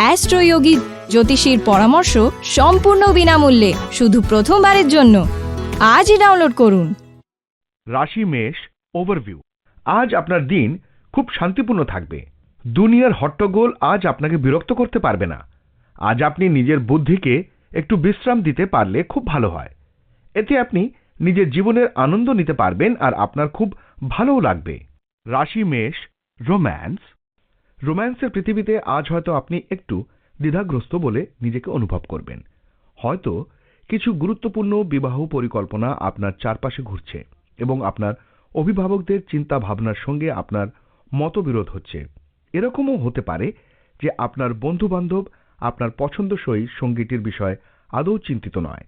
অ্যাস্ট্রোয়োগী জ্যোতিষীর পরামর্শ সম্পূর্ণ বিনামূল্যে, শুধু প্রথমবারের জন্য। আজই ডাউনলোড করুন। রাশি মেষ ওভারভিউ আজ আপনার দিন খুব শান্তিপূর্ণ থাকবে। দুনিয়ার হট্টগোল আজ আপনাকে বিরক্ত করতে পারবে না। আজ আপনি নিজের বুদ্ধিকে একটু বিশ্রাম দিতে পারলে খুব ভালো হয়। এতে আপনি নিজের জীবনের আনন্দ নিতে পারবেন আর আপনার খুব ভালোও লাগবে। রাশি মেষ রোম্যান্স রোম্যান্সের পৃথিবীতে আজ হয়তো আপনি একটু দ্বিধাগ্রস্ত বলে নিজেকে অনুভব করবেন। হয়তো কিছু গুরুত্বপূর্ণ বিবাহ পরিকল্পনা আপনার চারপাশে ঘুরছে এবং আপনার অভিভাবকদের চিন্তা ভাবনার সঙ্গে আপনার মতবিরোধ হচ্ছে। এরকমও হতে পারে যে আপনার বন্ধু-বান্ধব আপনার পছন্দসই সঙ্গীটির বিষয়ে আদৌ চিন্তিত নয়।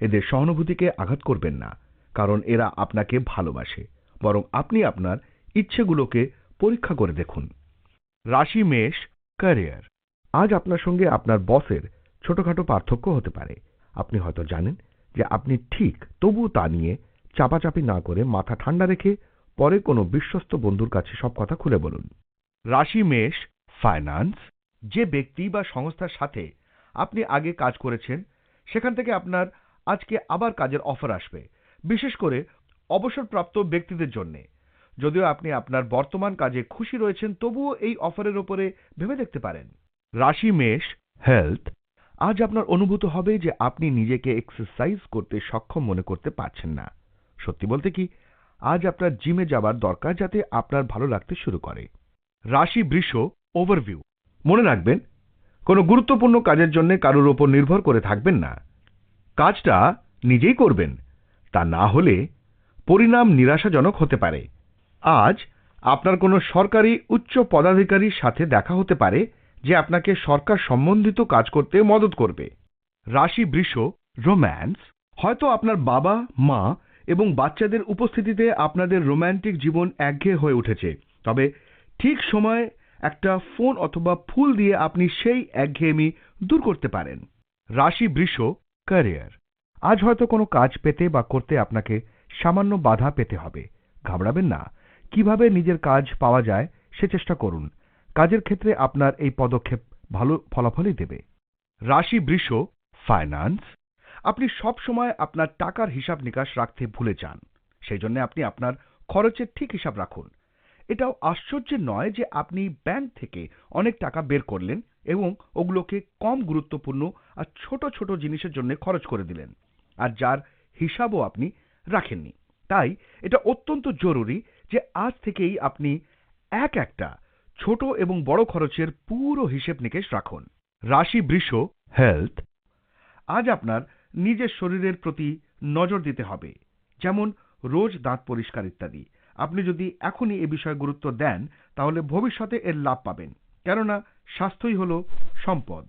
এদের সহানুভূতিকে আঘাত করবেন না, কারণ এরা আপনাকে ভালোবাসে। বরং আপনি আপনার ইচ্ছেগুলোকে পরীক্ষা করে দেখুন। রাশি মেষ ক্যারিয়ার আজ আপনার সঙ্গে আপনার বসের ছোটখাটো পার্থক্য হতে পারে। আপনি হয়তো জানেন যে আপনি ঠিক তবুও তা নিয়ে চাপাচাপি না করে মাথা ঠান্ডা রেখে পরে কোনো বিশ্বস্ত বন্ধুর কাছে সব কথা খুলে বলুন। রাশি মেষ ফাইন্যান্স যে ব্যক্তি বা সংস্থার সাথে আপনি আগে কাজ করেছেন, সেখান থেকে আপনার আজকে আবার কাজের অফার আসবে। বিশেষ করে অবসরপ্রাপ্ত ব্যক্তিদের জন্য। যদিও আপনি আপনার বর্তমান কাজে খুশি রয়েছেন, তবুও এই অফারের ওপরে ভেবে দেখতে পারেন। রাশি মেষ হেলথ, আজ আপনার অনুভূত হবে যে আপনি নিজেকে এক্সারসাইজ করতে সক্ষম মনে করতে পারছেন না। সত্যি বলতে কি, আজ আপনার জিমে যাবার দরকার যাতে আপনার ভালো লাগতে শুরু করে। রাশি বৃষ ওভারভিউ, মনে রাখবেন, কোনো গুরুত্বপূর্ণ কাজের জন্য কারোর ওপর নির্ভর করে থাকবেন না। কাজটা নিজেই করবেন, তা না হলে পরিণাম নিরাশাজনক হতে পারে। আজ আপনার কোনো সরকারি উচ্চ পদাধিকারীর সাথে দেখা হতে পারে যে আপনাকে সরকার সম্বন্ধিত কাজ করতে মদত করবে। রাশি বৃষ, রোম্যান্স, হয়তো আপনার বাবা, মা এবং বাচ্চাদের উপস্থিতিতে আপনাদের রোম্যান্টিক জীবন একঘেয়ে হয়ে উঠেছে। তবে ঠিক সময় একটা ফোন অথবা ফুল দিয়ে আপনি সেই একঘেয়েমি দূর করতে পারেন। রাশি বৃষ, ক্যারিয়ার। আজ হয়তো কোনো কাজ পেতে বা করতে আপনাকে সামান্য বাধা পেতে হবে। ঘাবড়াবেন না। কীভাবে নিজের কাজ পাওয়া যায় সে চেষ্টা করুন। কাজের ক্ষেত্রে আপনার এই পদক্ষেপ ভালো ফলাফলই দেবে। রাশি বৃষ ফাইন্যান্স আপনি সব সময় আপনার টাকার হিসাব নিকাশ রাখতে ভুলে যান। সেই জন্য আপনি আপনার খরচের ঠিক হিসাব রাখুন। এটাও আশ্চর্যের নয় যে আপনি ব্যাংক থেকে অনেক টাকা বের করলেন এবং ওগুলোকে কম গুরুত্বপূর্ণ আর ছোট ছোট জিনিসের জন্য খরচ করে দিলেন, আর যার হিসাবও আপনি রাখেননি। তাই এটা অত্যন্ত জরুরি যে আজ থেকেই আপনি এক একটা ছোট এবং বড় খরচের পুরো হিসেব নিকেশ রাখুন। রাশি বৃষ হেলথ, আজ আপনার নিজের শরীরের প্রতি নজর দিতে হবে। যেমন রোজ দাঁত পরিষ্কার ইত্যাদি। আপনি যদি এখনই এ বিষয়ে গুরুত্ব দেন, তাহলে ভবিষ্যতে এর লাভ পাবেন। কেননা স্বাস্থ্যই হল সম্পদ।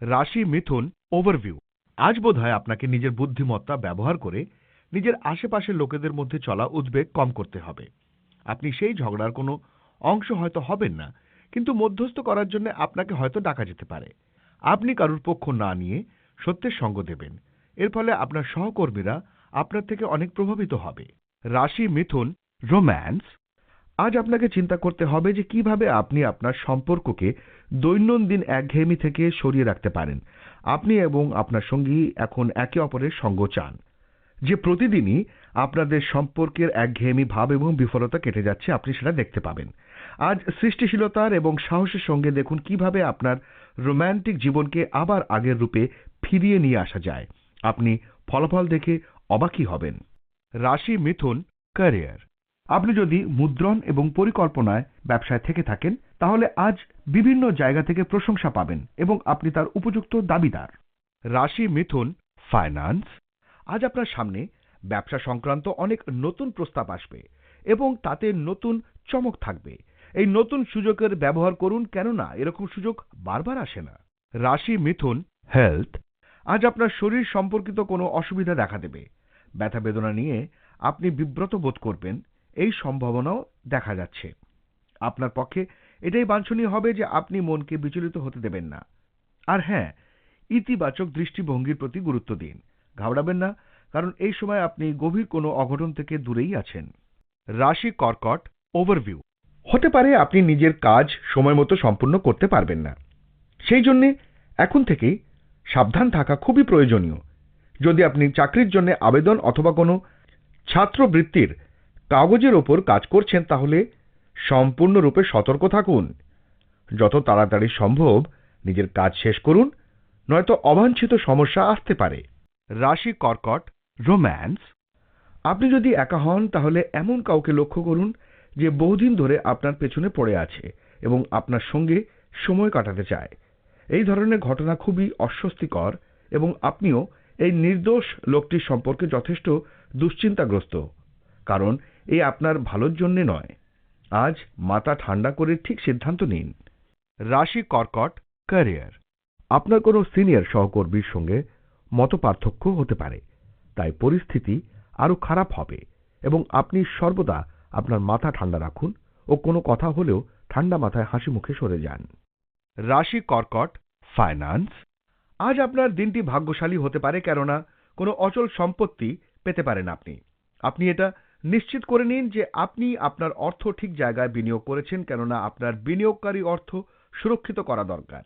রাশি মিথুন ওভারভিউ। আজ বোধহয় আপনাকে নিজের বুদ্ধিমত্তা ব্যবহার করে নিজের আশেপাশের লোকেদের মধ্যে চলা উদ্বেগ কম করতে হবে। আপনি সেই ঝগড়ার কোনো অংশ হয়তো হবেন না, কিন্তু মধ্যস্থ করার জন্য আপনাকে হয়তো ডাকা যেতে পারে। আপনি কারুর পক্ষ না নিয়ে সত্যের সঙ্গ দেবেন। এর ফলে আপনার সহকর্মীরা আপনার থেকে অনেক প্রভাবিত হবে। রাশি মিথুন, রোম্যান্স, আজ আপনাকে চিন্তা করতে হবে যে কীভাবে আপনি আপনার সম্পর্ককে দৈনন্দিন একঘেয়েমি থেকে সরিয়ে রাখতে পারেন। আপনি এবং আপনার সঙ্গী এখন একে অপরের সঙ্গ চান। যে প্রতিদিনই আপনাদের সম্পর্কের একঘেয়েমি ভাব এবং বিফলতা কেটে যাচ্ছে, আপনি সেটা দেখতে পাবেন। আজ সৃষ্টিশীলতার এবং সাহসের সঙ্গে দেখুন কীভাবে আপনার রোম্যান্টিক জীবনকে আবার আগের রূপে ফিরিয়ে নিয়ে আসা যায়। আপনি ফলাফল দেখে অবাকই হবেন। রাশি মিথুন, ক্যারিয়ার। আপনি যদি মুদ্রণ এবং পরিকল্পনায় ব্যবসায় থেকে থাকেন, তাহলে আজ বিভিন্ন জায়গা থেকে প্রশংসা পাবেন এবং আপনি তার উপযুক্ত দাবিদার। রাশি মিথুন, ফাইন্যান্স। আজ আপনার সামনে ব্যবসা সংক্রান্ত অনেক নতুন প্রস্তাব আসবে এবং তাতে নতুন চমক থাকবে। এই নতুন সুযোগের ব্যবহার করুন, কেননা এরকম সুযোগ বারবার আসে না। রাশি মিথুন হেলথ, আজ আপনার শরীর সম্পর্কিত কোনো অসুবিধা দেখা দেবে। ব্যথা বেদনা নিয়ে আপনি বিব্রত বোধ করবেন, এই সম্ভাবনাও দেখা যাচ্ছে। আপনার পক্ষে এটাই বাঞ্ছনীয় হবে যে আপনি মনকে বিচলিত হতে দেবেন না। আর হ্যাঁ ইতিবাচক দৃষ্টিভঙ্গির প্রতি গুরুত্ব দিন। ঘাবড়াবেন না, কারণ এই সময় আপনি গভীর কোনো অঘটন থেকে দূরেই আছেন। রাশি কর্কট ওভারভিউ হতে পারে আপনি নিজের কাজ সময় মতো সম্পূর্ণ করতে পারবেন না। সেই জন্যে এখন থেকেই সাবধান থাকা খুবই প্রয়োজনীয়। যদি আপনি চাকরির জন্য আবেদন অথবা কোনো ছাত্রবৃত্তির কাগজের ওপর কাজ করছেন, তাহলে সম্পূর্ণরূপে সতর্ক থাকুন। যত তাড়াতাড়ি সম্ভব নিজের কাজ শেষ করুন, নয়তো অবাঞ্ছিত সমস্যা আসতে পারে। রাশি কর্কট, রোম্যান্স। আপনি যদি একা হন, তাহলে এমন কাউকে লক্ষ্য করুন যে বহুদিন ধরে আপনার পেছনে পড়ে আছে এবং আপনার সঙ্গে সময় কাটাতে চায়। এই ধরনের ঘটনা খুবই অস্বস্তিকর এবং আপনিও এই নির্দোষ লোকটির সম্পর্কে যথেষ্ট দুশ্চিন্তাগ্রস্ত, কারণ এই আপনার ভালোর জন্যে নয়। আজ মাথা ঠান্ডা করে ঠিক সিদ্ধান্ত নিন। রাশি কর্কট, ক্যারিয়ার। আপনার কোনো সিনিয়র সহকর্মীর সঙ্গে মতপার্থক্য হতে পারে। তাই পরিস্থিতি আরও খারাপ হবে এবং আপনি সর্বদা আপনার মাথা ঠান্ডা রাখুন ও কোনো কথা হলেও ঠান্ডা মাথায় হাসি মুখে সরে যান। রাশি কর্কট, ফাইন্যান্স। আজ আপনার দিনটি ভাগ্যশালী হতে পারে কেননা কোনো অচল সম্পত্তি পেতে পারেন আপনি। আপনি এটা নিশ্চিত করে নিন যে আপনি আপনার অর্থ ঠিক জায়গায় বিনিয়োগ করেছেন কেননা আপনার বিনিয়োগকারী অর্থ সুরক্ষিত করা দরকার।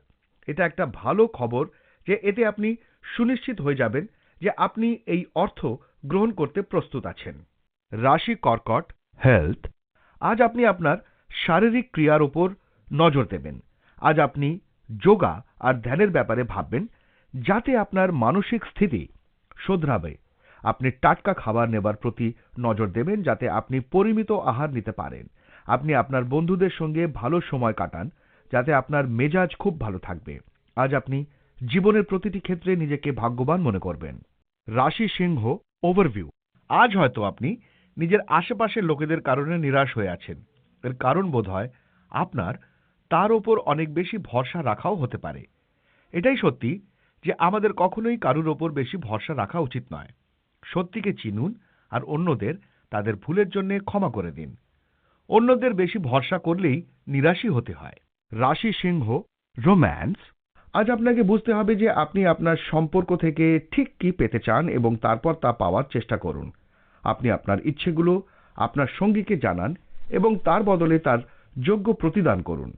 এটা একটা ভালো খবর যে এতে আপনি সুনিশ্চিত হয়ে যাবেন যে আপনি এই অর্থ গ্রহণ করতে প্রস্তুত আছেন। রাশি কর্কট হেলথ আজ আপনি আপনার শারীরিক ক্রিয়ার উপর নজর দেবেন। আজ আপনি যোগা আর ধ্যানের ব্যাপারে ভাববেন, যাতে আপনার মানসিক স্থিতি শোধরাবে। আপনি টাটকা খাবার নেবার প্রতি নজর দেবেন, যাতে আপনি পরিমিত আহার নিতে পারেন। আপনি আপনার বন্ধুদের সঙ্গে ভালো সময় কাটান, যাতে আপনার মেজাজ খুব ভালো থাকবে। আজ আপনি জীবনের প্রতিটি ক্ষেত্রে নিজেকে ভাগ্যবান মনে করবেন। রাশি সিংহ ওভারভিউ আজ হয়তো আপনি নিজের আশেপাশের লোকেদের কারণে নিরাশ হয়ে আছেন। এর কারণ বোধ হয় আপনার তার ওপর অনেক বেশি ভরসা রাখাও হতে পারে। এটাই সত্যি যে আমাদের কখনোই কারুর ওপর বেশি ভরসা রাখা উচিত নয়। সত্যিকে চিনুন আর অন্যদের তাদের ভুলের জন্য ক্ষমা করে দিন। অন্যদের বেশি ভরসা করলেই নিরাশই হতে হয়। রাশি সিংহ রোম্যান্স আজ আপনাকে বুঝতে হবে যে আপনি আপনার সম্পর্ক থেকে ঠিক কি পেতে চান এবং তারপর তা পাওয়ার চেষ্টা করুন। আপনি আপনার ইচ্ছেগুলো, আপনার সঙ্গীকে জানান এবং তার বদলে তার যোগ্য প্রতিদান করুন।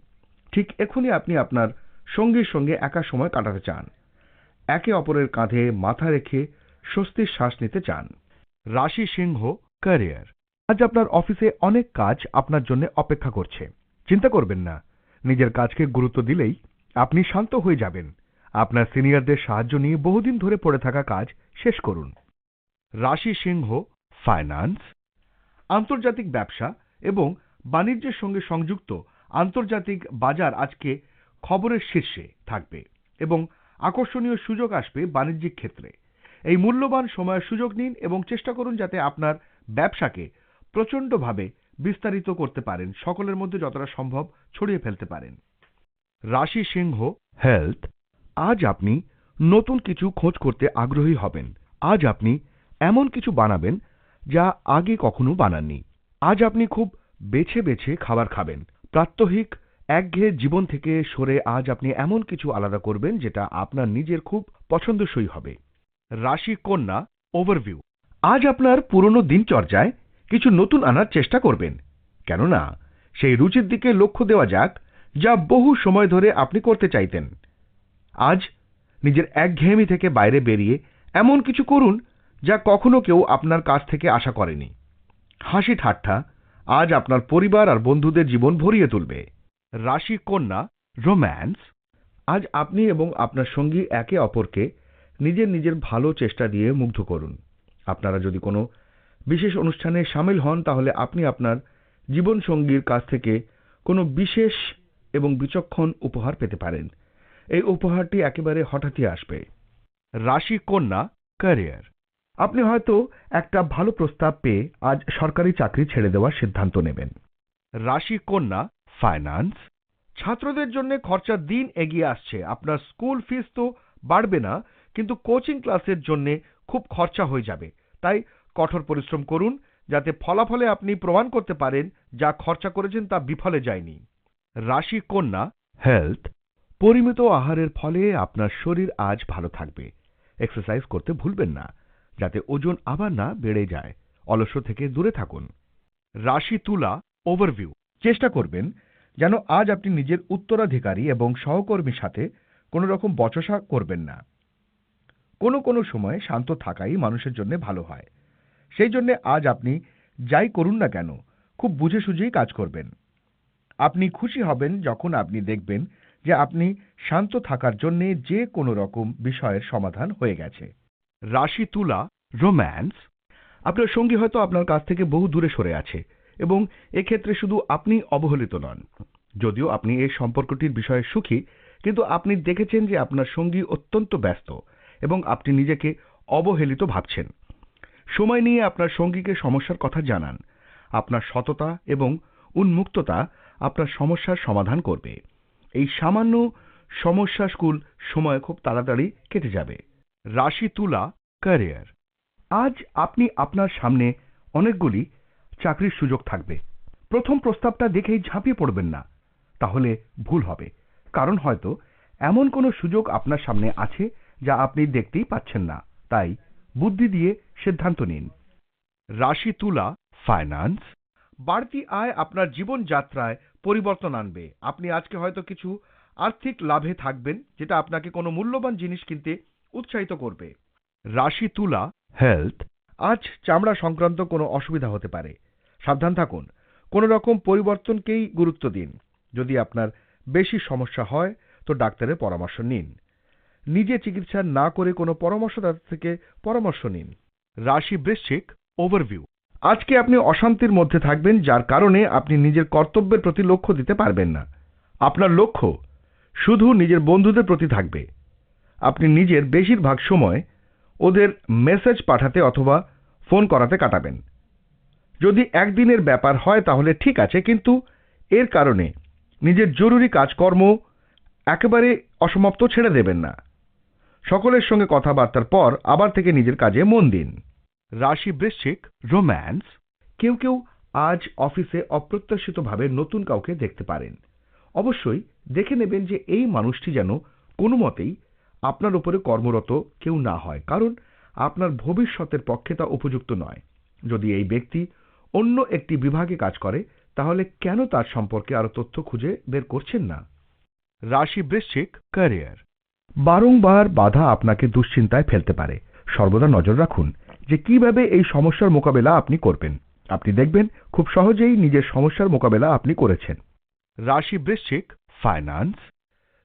ঠিক এখনই আপনি আপনার সঙ্গীর সঙ্গে একা সময় কাটাতে চান। একে অপরের কাঁধে মাথা রেখে স্বস্তির শ্বাস নিতে চান। রাশি সিংহ, ক্যারিয়ার। আজ আপনার অফিসে অনেক কাজ আপনার জন্য অপেক্ষা করছে। চিন্তা করবেন না। নিজের কাজকে গুরুত্ব দিলেই আপনি শান্ত হয়ে যাবেন। আপনার সিনিয়রদের সাহায্য নিয়ে বহুদিন ধরে পড়ে থাকা কাজ শেষ করুন। রাশি সিংহ, ফাইন্যান্স, আন্তর্জাতিক ব্যবসা এবং বাণিজ্যের সঙ্গে সংযুক্ত আন্তর্জাতিক বাজার আজকে খবরের শীর্ষে থাকবে এবং আকর্ষণীয় সুযোগ আসবে বাণিজ্যিক ক্ষেত্রে। এই মূল্যবান সময়ের সুযোগ নিন এবং চেষ্টা করুন যাতে আপনার ব্যবসাকে প্রচণ্ডভাবে বিস্তারিত করতে পারেন, সকলের মধ্যে যতটা সম্ভব ছড়িয়ে ফেলতে পারেন। রাশি সিংহ হেলথ, আজ আপনি নতুন কিছু খোঁজ করতে আগ্রহী হবেন। আজ আপনি এমন কিছু বানাবেন যা আগে কখনো বানাননি। আজ আপনি খুব বেছে বেছে খাবার খাবেন। প্রাত্যহিক একঘেয়ে জীবন থেকে সরে আজ আপনি এমন কিছু আলাদা করবেন যেটা আপনার নিজের খুব পছন্দসই হবে। রাশি কন্যা ওভারভিউ আজ আপনার পুরনো দিনচর্যায় কিছু নতুন আনার চেষ্টা করবেন। কেননা, সেই রুচির দিকে লক্ষ্য দেওয়া যাক যা বহু সময় ধরে আপনি করতে চাইতেন। আজ নিজের একঘেয়েমি থেকে বাইরে বেরিয়ে এমন কিছু করুন যা কখনো কেউ আপনার কাছ থেকে আশা করেনি। হাসি ঠাট্টা আজ আপনার পরিবার আর বন্ধুদের জীবন ভরিয়ে তুলবে। রাশি কন্যা, রোম্যান্স, আজ আপনি এবং আপনার সঙ্গী একে অপরকে নিজের নিজের ভালো চেষ্টা দিয়ে মুগ্ধ করুন। আপনারা যদি কোনো বিশেষ অনুষ্ঠানে সামিল হন, তাহলে আপনি আপনার জীবনসঙ্গীর কাছ থেকে কোনো বিশেষ এবং বিচক্ষণ উপহার পেতে পারেন। এই উপহারটি একেবারে হঠাৎই আসবে। রাশি কন্যা, ক্যারিয়ার। আপনি হয়তো একটা ভালো প্রস্তাব পেয়ে আজ সরকারি চাকরি ছেড়ে দেওয়ার সিদ্ধান্ত নেবেন। রাশি কন্যা, ফাইন্যান্স। ছাত্রদের জন্য খরচার দিন এগিয়ে আসছে। আপনার স্কুল ফিস তো বাড়বে না, কিন্তু কোচিং ক্লাসের জন্য খুব খরচা হয়ে যাবে। তাই কঠোর পরিশ্রম করুন, যাতে ফলাফলে আপনি প্রমাণ করতে পারেন যা খরচা করেছেন তা বিফলে যায়নি। রাশি কন্যা হেলথ পরিমিত আহারের ফলে আপনার শরীর আজ ভালো থাকবে। এক্সারসাইজ করতে ভুলবেন না, যাতে ওজন আবার না বেড়ে যায়। অলস্য থেকে দূরে থাকুন। রাশি তুলা ওভারভিউ চেষ্টা করবেন যেন আজ আপনি নিজের উত্তরাধিকারী এবং সহকর্মীর সাথে কোনো রকম বচসা করবেন না। কোনো কোনো সময় শান্ত থাকাই মানুষের জন্য ভালো হয়। সেই জন্য আজ আপনি যাই করুন না কেন, খুব বুঝে সুঝেই কাজ করবেন। আপনি খুশি হবেন যখন আপনি দেখবেন যে আপনি শান্ত থাকার জন্য যে কোনো রকম বিষয়ের সমাধান হয়ে গেছে। রাশি তুলা রোম্যান্স আপনার সঙ্গী হয়তো আপনার কাছ থেকে বহু দূরে সরে আছে এবং এক্ষেত্রে শুধু আপনি অবহেলিত নন। যদিও আপনি এই সম্পর্কটির বিষয়ে সুখী, কিন্তু আপনি দেখেছেন যে আপনার সঙ্গী অত্যন্ত ব্যস্ত এবং আপনি নিজেকে অবহেলিত ভাবছেন। সময় নিয়ে আপনার সঙ্গীকে সমস্যার কথা জানান। আপনার সততা এবং উন্মুক্ততা আপনার সমস্যার সমাধান করবে। এই সামান্য সমস্যা স্কুল সময় খুব তাড়াতাড়ি কেটে যাবে। রাশি তুলা, ক্যারিয়ার। আজ আপনি আপনার সামনে অনেকগুলি চাকরির সুযোগ থাকবে। প্রথম প্রস্তাবটা দেখেই ঝাঁপিয়ে পড়বেন না। তাহলে ভুল হবে। কারণ হয়তো এমন কোনো সুযোগ আপনার সামনে আছে যা আপনি দেখতেই পাচ্ছেন না। তাই বুদ্ধি দিয়ে সিদ্ধান্ত নিন। রাশি তুলা, ফাইন্যান্স। বাড়তি আয় আপনার জীবনযাত্রায় পরিবর্তন আনবে। আপনি আজকে হয়তো কিছু আর্থিক লাভে থাকবেন, যেটা আপনাকে কোনো মূল্যবান জিনিস কিনতে উৎসাহিত করবে। রাশি তুলা হেলথ আজ চামড়া সংক্রান্ত কোনো অসুবিধা হতে পারে। সাবধান থাকুন। কোনো রকম পরিবর্তনকেই গুরুত্ব দিন। যদি আপনার বেশি সমস্যা হয়, তো ডাক্তারের পরামর্শ নিন। নিজে চিকিৎসা না করে কোনো পরামর্শদাতা থেকে পরামর্শ নিন। রাশি বৃশ্চিক ওভারভিউ আজকে আপনি অশান্তির মধ্যে থাকবেন, যার কারণে আপনি নিজের কর্তব্যের প্রতি লক্ষ্য দিতে পারবেন না। আপনার লক্ষ্য শুধু নিজের বন্ধুদের প্রতি থাকবে। আপনি নিজের বেশিরভাগ সময় ওদের মেসেজ পাঠাতে অথবা ফোন করাতে কাটাবেন। যদি একদিনের ব্যাপার হয় তাহলে ঠিক আছে, কিন্তু এর কারণে নিজের জরুরি কাজকর্ম একেবারে অসমাপ্ত ছেড়ে দেবেন না। সকলের সঙ্গে কথাবার্তার পর আবার থেকে নিজের কাজে মন দিন। রাশি বৃশ্চিক রোম্যান্স, কেউ কেউ আজ অফিসে অপ্রত্যাশিতভাবে নতুন কাউকে দেখতে পারেন। অবশ্যই দেখে নেবেন যে এই মানুষটি যেন কোনো মতেই আপনার উপরে কর্মরত কেউ না হয়, কারণ আপনার ভবিষ্যতের পক্ষে তা উপযুক্ত নয়। যদি এই ব্যক্তি অন্য একটি বিভাগে কাজ করে, তাহলে কেন তার সম্পর্কে আরও তথ্য খুঁজে বের করছেন না? রাশি বৃশ্চিক ক্যারিয়ার। বারংবার বাধা আপনাকে দুশ্চিন্তায় ফেলতে পারে। সর্বদা নজর রাখুন যে কীভাবে এই সমস্যার মোকাবেলা আপনি করবেন। আপনি দেখবেন খুব সহজেই নিজের সমস্যার মোকাবেলা আপনি করেছেন। রাশি বৃশ্চিক ফাইন্যান্স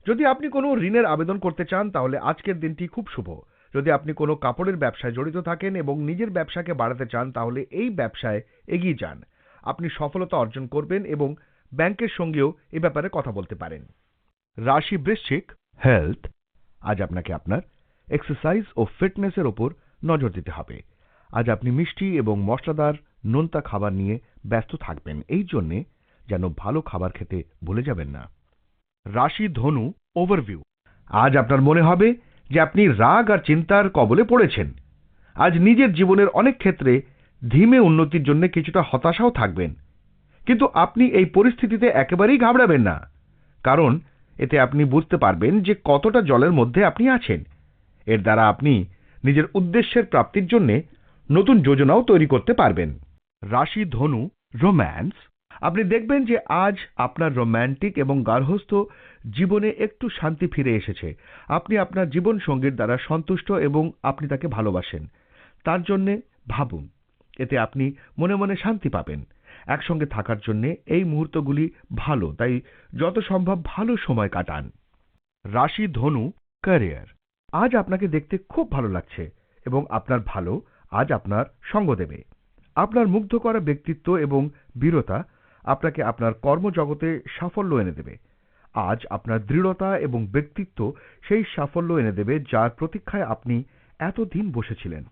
যদি আপনি কোনো ঋণের আবেদন করতে চান, তাহলে আজকের দিনটি খুব শুভ। যদি আপনি কোনো কাপড়ের ব্যবসায় জড়িত থাকেন এবং নিজের ব্যবসাকে বাড়াতে চান, তাহলে এই ব্যবসায় এগিয়ে যান। আপনি সফলতা অর্জন করবেন এবং ব্যাংকের সঙ্গেও এ ব্যাপারে কথা বলতে পারেন। রাশি বৃশ্চিক হেলথ আজ আপনাকে আপনার এক্সারসাইজ ও ফিটনেসের ওপর নজর দিতে হবে। আজ আপনি মিষ্টি এবং মশলাদার নোনতা খাবার নিয়ে ব্যস্ত থাকবেন। এই জন্যে যেন ভালো খাবার খেতে ভুলে যাবেন না। রাশি ধনু ওভারভিউ আজ আপনার মনে হবে যে আপনি রাগ আর চিন্তার কবলে পড়েছেন। আজ নিজের জীবনের অনেক ক্ষেত্রে ধীমে উন্নতির জন্য কিছুটা হতাশাও থাকবেন। কিন্তু আপনি এই পরিস্থিতিতে একেবারেই ঘাবড়াবেন না। কারণ এতে আপনি বুঝতে পারবেন যে কতটা জলের মধ্যে আপনি আছেন। এর দ্বারা আপনি নিজের উদ্দেশ্যের প্রাপ্তির জন্য নতুন যোজনাও তৈরি করতে পারবেন। রাশি, ধনু, রোম্যান্স। আপনি দেখবেন যে আজ আপনার রোম্যান্টিক এবং গার্হস্থ্য জীবনে একটু শান্তি ফিরে এসেছে। আপনি আপনার জীবন সঙ্গীর দ্বারা সন্তুষ্ট এবং আপনি তাকে ভালোবাসেন। তার জন্যে ভাবুন, এতে আপনি মনে মনে শান্তি পাবেন। একসঙ্গে থাকার জন্য এই মুহূর্তগুলি ভালো, তাই যত সম্ভব ভালো সময় কাটান। রাশি, ধনু, ক্যারিয়ার। আজ আপনাকে দেখতে খুব ভালো লাগছে এবং আপনার ভালো আজ আপনার সঙ্গ দেবে। আপনার মুগ্ধ করা ব্যক্তিত্ব এবং বীরতা আপনাকে আপনার কর্মজগতে সাফল্য এনে দেবে। আজ আপনার দৃঢ়তা এবং ব্যক্তিত্ব সেই সাফল্য এনে দেবে যার প্রতীক্ষায় আপনি এতদিন বসেছিলেন।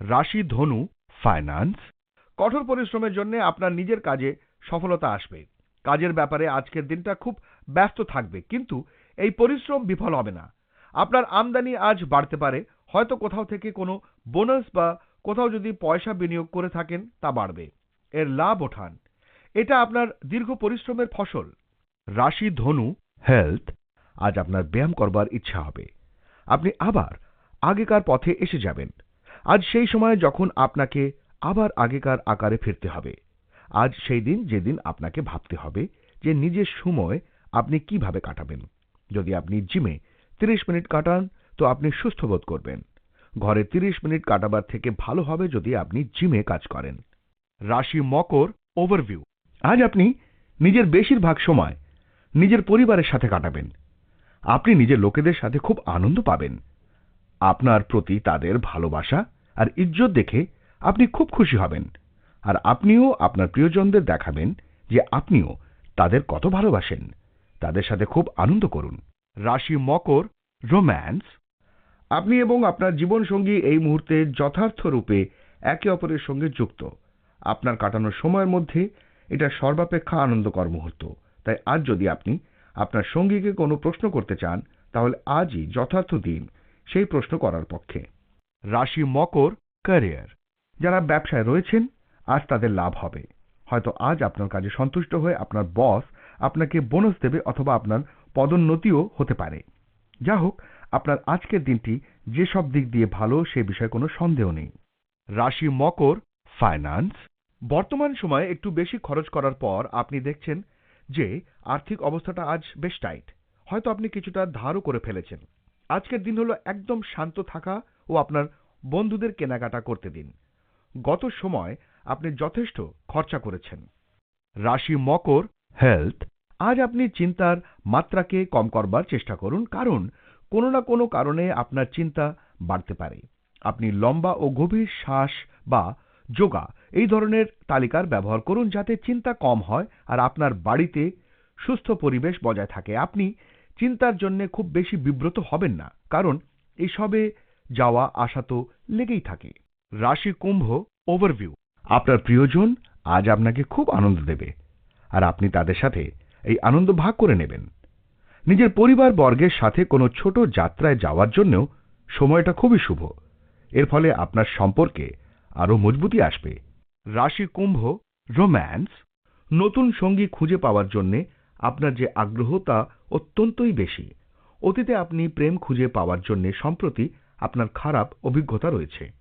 রাশি ধনু ফাইন্যান্স কঠোর পরিশ্রমের জন্য আপনার নিজের কাজে সফলতা আসবে। কাজের ব্যাপারে আজকের দিনটা খুব ব্যস্ত থাকবে, কিন্তু এই পরিশ্রম বিফল হবে না। আপনার আমদানি আজ বাড়তে পারে হয়তো কোথাও থেকে কোনো বোনাস বা কোথাও যদি পয়সা বিনিয়োগ করে থাকেন, তা বাড়বে। এর লাভ ওঠান। এটা আপনার দীর্ঘ পরিশ্রমের ফসল। রাশি, ধনু হেলথ আজ আপনার ব্যায়াম করবার ইচ্ছা হবে। আপনি আবার আগেকার পথে এসে যাবেন। আজ সেই সময় যখন আপনাকে আবার আগেকার আকারে ফিরতে হবে। আজ সেই দিন যেদিন আপনাকে ভাবতে হবে যে নিজের সময় আপনি কীভাবে কাটাবেন। যদি আপনি জিমে তিরিশ মিনিট কাটান তো আপনি সুস্থ বোধ করবেন। ঘরে তিরিশ মিনিট কাটাবার থেকে ভালো হবে যদি আপনি জিমে কাজ করেন। রাশি মকর ওভারভিউ আজ আপনি নিজের বেশিরভাগ সময় নিজের পরিবারের সাথে কাটাবেন। আপনি নিজের লোকেদের সাথে খুব আনন্দ পাবেন। আপনার প্রতি তাদের ভালোবাসা আর ইজ্জত দেখে আপনি খুব খুশি হবেন। আর আপনিও আপনার প্রিয়জনদের দেখাবেন যে আপনিও তাদের কত ভালোবাসেন। তাদের সাথে খুব আনন্দ করুন। রাশি মকর রোম্যান্স আপনি এবং আপনার জীবনসঙ্গী এই মুহূর্তে যথার্থ রূপে একে অপরের সঙ্গে যুক্ত। আপনার কাটানোর সময়ের মধ্যে এটা সর্বাপেক্ষা আনন্দকর মুহূর্ত। তাই আজ যদি আপনি আপনার সঙ্গীকে কোনো প্রশ্ন করতে চান, তাহলে আজই যথার্থ দিন সেই প্রশ্ন করার পক্ষে। রাশি মকর ক্যারিয়ার। যারা ব্যবসায় রয়েছেন, আজ তাদের লাভ হবে। হয়তো আজ আপনার কাজে সন্তুষ্ট হয়ে আপনার বস আপনাকে বোনাস দেবে অথবা আপনার পদোন্নতিও হতে পারে। যা হোক আপনার আজকের দিনটি যেসব দিক দিয়ে ভালো সে বিষয়ে কোনো সন্দেহ নেই। রাশি মকর ফাইন্যান্স বর্তমান সময়ে একটু বেশি খরচ করার পর আপনি দেখছেন যে আর্থিক অবস্থাটা আজ বেশ টাইট। হয়তো আপনি কিছুটা ধারও করে ফেলেছেন। আজকের দিন হলো একদম শান্ত থাকা ও আপনার বন্ধুদের কেনাকাটা করতে দিন। গত সময় আপনি যথেষ্ট খরচা করেছেন। রাশি মকর হেলথ আজ আপনি চিন্তার মাত্রাকে কম করবার চেষ্টা করুন। কারণ কোনো না কোনো কারণে আপনার চিন্তা বাড়তে পারে। আপনি লম্বা ও গভীর শ্বাস বা যোগা এই ধরনের তালিকার ব্যবহার করুন যাতে চিন্তা কম হয় আর আপনার বাড়িতে সুস্থ পরিবেশ বজায় থাকে। আপনি চিন্তার জন্য খুব বেশি বিব্রত হবেন না, কারণ এসবে যাওয়া আসা তো লেগেই থাকে। রাশি কুম্ভ ওভারভিউ আপনার প্রিয়জন আজ আপনাকে খুব আনন্দ দেবে, আর আপনি তাদের সাথে এই আনন্দ ভাগ করে নেবেন। নিজের পরিবার বর্গের সাথে কোনো ছোট যাত্রায় যাওয়ার জন্যও সময়টা খুবই শুভ। এর ফলে আপনার সম্পর্কে আরও মজবুতি আসবে। রাশি কুম্ভ, রোম্যান্স, নতুন সঙ্গী খুঁজে পাওয়ার জন্যে আপনার যে আগ্রহ তা অত্যন্তই বেশি। অতীতে আপনি প্রেম খুঁজে পাওয়ার জন্যে সম্প্রতি আপনার খারাপ অভিজ্ঞতা রয়েছে।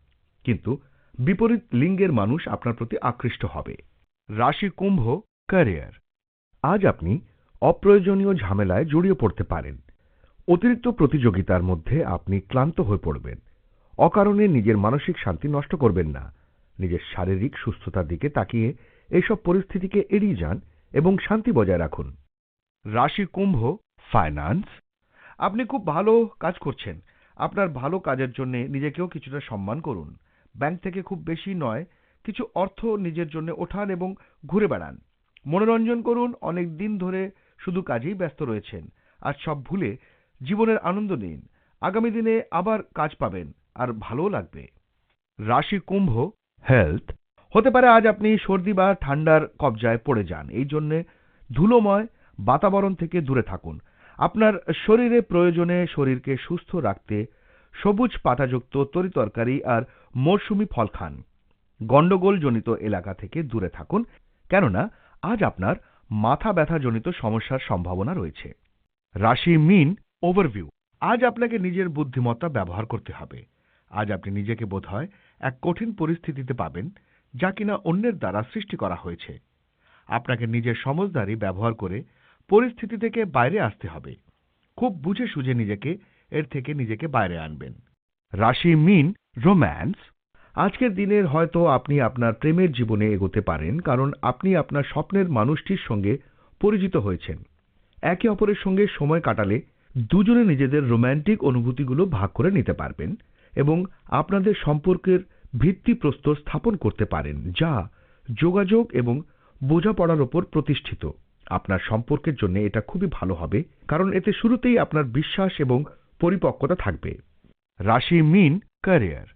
কিন্তু বিপরীত লিঙ্গের মানুষ আপনার প্রতি আকৃষ্ট হবে। রাশি কুম্ভ, ক্যারিয়ার। আজ আপনি অপ্রয়োজনীয় ঝামেলায় জড়িয়ে পড়তে পারেন। অতিরিক্ত প্রতিযোগিতার মধ্যে আপনি ক্লান্ত হয়ে পড়বেন। অকারণে নিজের মানসিক শান্তি নষ্ট করবেন না। নিজের শারীরিক সুস্থতার দিকে তাকিয়ে এইসব পরিস্থিতিকে এড়িয়ে যান এবং শান্তি বজায় রাখুন। রাশি কুম্ভ ফাইন্যান্স আপনি খুব ভালো কাজ করছেন। আপনার ভালো কাজের জন্য নিজেকেও কিছুটা সম্মান করুন। ব্যাংক থেকে খুব বেশি নয়, কিছু অর্থ নিজের জন্য ওঠান এবং ঘুরে বেড়ান। মনোরঞ্জন করুন, অনেক দিন ধরে শুধু কাজেই ব্যস্ত রয়েছেন। আজ সব ভুলে জীবনের আনন্দ নিন। আগামী দিনে আবার কাজ পাবেন, আর ভালোও লাগবে। রাশি কুম্ভ হেলথ হতে পারে আজ আপনি সর্দি বা ঠান্ডার কবজায় পড়ে যান। এই জন্যে ধুলোময় বাতাবরণ থেকে দূরে থাকুন। আপনার শরীরে প্রয়োজনে শরীরকে সুস্থ রাখতে সবুজ পাতাযুক্ত তরিতরকারি আর মরশুমি ফল খান। গন্ডগোলজনিত এলাকা থেকে দূরে থাকুন। কেননা, আজ আপনার মাথা ব্যথাজনিত সমস্যার সম্ভাবনা রয়েছে। রাশি মিন ওভারভিউ আজ আপনাকে নিজের বুদ্ধিমত্তা ব্যবহার করতে হবে। আজ আপনি নিজেকে বোধহয় এক কঠিন পরিস্থিতিতে পাবেন, যা কিনা অন্যের দ্বারা সৃষ্টি করা হয়েছে। আপনাকে নিজের সমজদারি ব্যবহার করে পরিস্থিতি থেকে বাইরে আসতে হবে। খুব বুঝে সুঝে নিজেকে, এর থেকে নিজেকে বাইরে আনবেন। রাশি মিন রোম্যান্স আজকের দিনের হয়তো আপনি আপনার প্রেমের জীবনে এগোতে পারেন, কারণ আপনি আপনার স্বপ্নের মানুষটির সঙ্গে পরিচিত হয়েছেন। একে অপরের সঙ্গে সময় কাটালে দুজনে নিজেদের রোম্যান্টিক অনুভূতিগুলো ভাগ করে নিতে পারবেন এবং আপনাদের সম্পর্কের ভিত্তিপ্রস্তর স্থাপন করতে পারেন, যা যোগাযোগ এবং বোঝাপড়ার ওপর প্রতিষ্ঠিত। আপনার সম্পর্কের জন্য এটা খুবই ভালো হবে, কারণ এতে শুরুতেই আপনার বিশ্বাস এবং পরিপক্কতা থাকবে। রাশি মিন ক্যারিয়ার।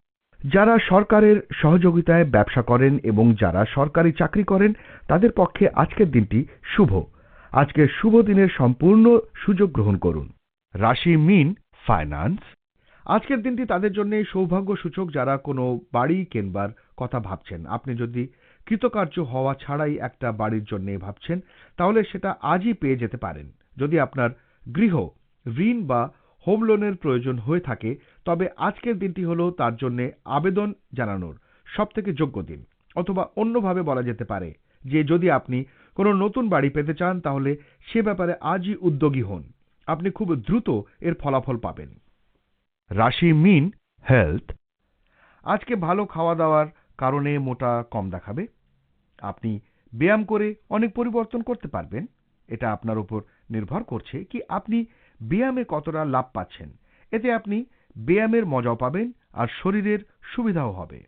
যারা সরকারের সহযোগিতায় ব্যবসা করেন এবং যারা সরকারি চাকরি করেন, তাদের পক্ষে আজকের দিনটি শুভ। আজকের শুভ দিনের সম্পূর্ণ সুযোগ গ্রহণ করুন। রাশি মিন ফাইন্যান্স। আজকের দিনটি তাদের জন্য সৌভাগ্য সূচক যারা কোনো বাড়ি কেনবার কথা ভাবছেন। আপনি যদি কৃতকার্য হওয়া ছাড়াই একটা বাড়ির জন্য ভাবছেন, তাহলে সেটা আজই পেয়ে যেতে পারেন। যদি আপনার গৃহ, ঋণ বা হোম লোনের প্রয়োজন হয়ে থাকে, তবে আজকের দিনটি হলো তার জন্য আবেদন জানানোর সবথেকে যোগ্য দিন। অথবা অন্যভাবে বলা যেতে পারে যে যদি আপনি কোনো নতুন বাড়ি পেতে চান, তাহলে সে ব্যাপারে আজই উদ্যোগী হন। আপনি খুব দ্রুত এর ফলাফল পাবেন। রাশি মিন হেলথ। আজকে ভালো খাওয়া দাওয়ার কারণে মোটা কম দেখাবে। আপনি ব্যায়াম করে অনেক পরিবর্তন করতে পারবেন। এটা আপনার উপর নির্ভর করছে কি আপনি ব্যায়ামে কতটা লাভ পাচ্ছেন। এতে আপনি ব্যায়ামের মজাও পাবেন আর শরীরের সুবিধাও হবে।